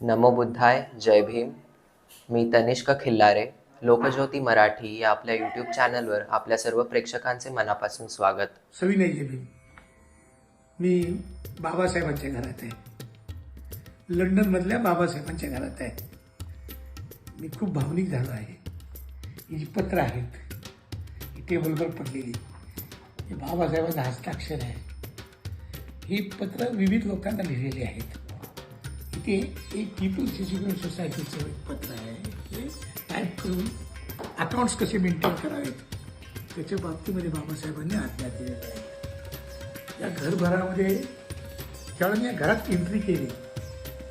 नमो बुद्धाय जय भीम. मी तनिष्क खिल्लारे लोकज्योती मराठी या आपल्या यूट्यूब चॅनलवर आपल्या सर्व प्रेक्षकांचे मनापासून स्वागत. सविनय जमीन मी बाबासाहेबांच्या घरात आहे. लंडनमधल्या बाबासाहेबांच्या घरात आहे. मी खूप भावनिक झालो आहे. ही जी पत्र आहेत ही टेबलवर पडलेली बाबासाहेबांचं हस्ताक्षर आहे. ही पत्र विविध लोकांना लिहिलेली आहेत. इथे एक पीपल्स एज्युकेशन सोसायटीचं एक पत्र आहे ते टाईप करून अकाउंट्स कसे मेंटेन करावेत? त्याच्या बाबतीमध्ये बाबासाहेबांनी आज्ञा दिलेल्या आहे. या घरभरामध्ये ज्यावेळेला मी या घरात एंट्री केली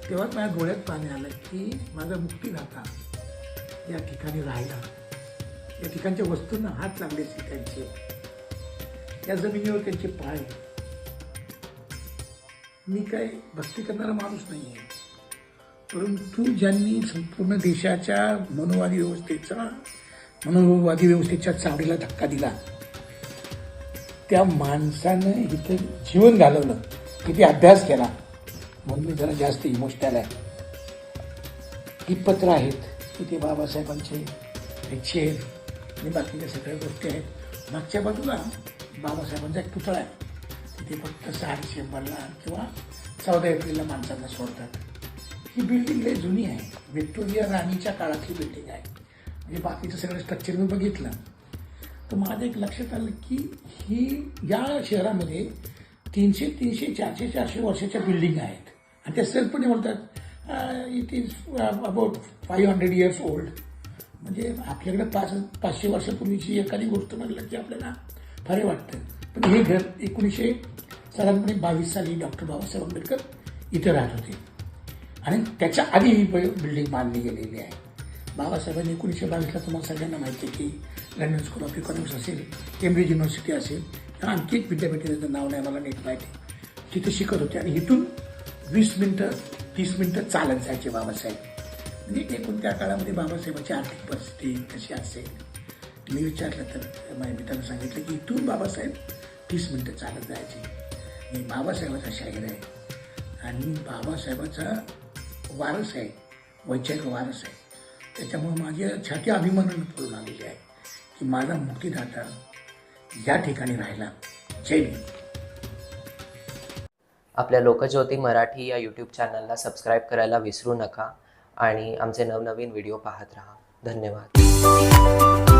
तेव्हा माझ्या डोळ्यात पाणी आलं की माझा मुक्तीदाता या ठिकाणी राहिला. या ठिकाणच्या वस्तूंना हात लागले त्यांचे या जमिनीवर त्यांचे पाय मी काय भक्ती करणारा माणूस नाही आहे परंतु ज्यांनी संपूर्ण देशाच्या मनोवादी व्यवस्थेचा मनोवादी व्यवस्थेच्या चावडीला धक्का दिला त्या माणसानं इथं जीवन घालवलं किती अभ्यास केला. म्हणून मी जरा जास्त इमोशनल आहे. ही पत्र आहेत की ते बाबासाहेबांचे हे आहेत. आणि बाकीच्या सगळ्या गोष्टी आहेत. मागच्या बाजूला बाबासाहेबांचा एक पुतळा आहे. ते फक्त सहा डिसेंबरला किंवा चौदा एप्रिलला माणसांना सोडतात. ही बिल्डिंग लय जुनी आहे. व्हिक्टोरिया राणीच्या काळातली बिल्डिंग आहे. म्हणजे बाकीचं सगळं स्ट्रक्चर मी बघितलं. तर माझं एक लक्षात आलं की ही या शहरामध्ये तीनशे तीनशे चारशे चारशे वर्षाच्या बिल्डिंग आहेत. आणि त्या सेल्फपणे म्हणतात it is about five hundred years old म्हणजे आपल्याकडे पाच पाचशे वर्षापूर्वीची एखादी गोष्ट म्हटलं की आपल्याला फार वाटतं. पण हे घर एकोणीसशे साधारणपणे बावीस साली डॉक्टर बाबासाहेब आंबेडकर इथं राहत होते. आणि त्याच्या आधी ही बिल्डिंग बांधली गेलेली आहे. बाबासाहेबांनी एकोणीसशे बावीसला तुम्हाला सगळ्यांना माहिती आहे की लंडन स्कूल ऑफ इकॉनॉमिक्स असेल केम्ब्रिज युनिव्हर्सिटी असेल किंवा आणखी एक विद्यापीठ त्याचं नाव नाही मला नीट माहिती. तिथे शिकत होते आणि इथून वीस मिनटं तीस मिनटं चालत जायचे बाबासाहेब. म्हणजे एकूण त्या काळामध्ये बाबासाहेबांची आर्थिक परिस्थिती कशी असेल. मी विचारलं तर माझ्या मित्रानं सांगितलं की इथून बाबासाहेब तीस मिनटं चालत जायचे. मी बाबासाहेबाचा शाहीर आहे. आणि बाबासाहेबाचा वारस आहे. वैचारिक वारस आहे. त्याच्यामुळे माझ्या छाती अभिमानानं पडून आलेली आहे की माझा मुक्तीदाता या ठिकाणी राहिला. जय भीम. आपल्या लोकज्योती मराठी या यूट्यूब चॅनलला सबस्क्राईब करायला विसरू नका आणि आमचे नवनवीन व्हिडिओ पाहत राहा. धन्यवाद.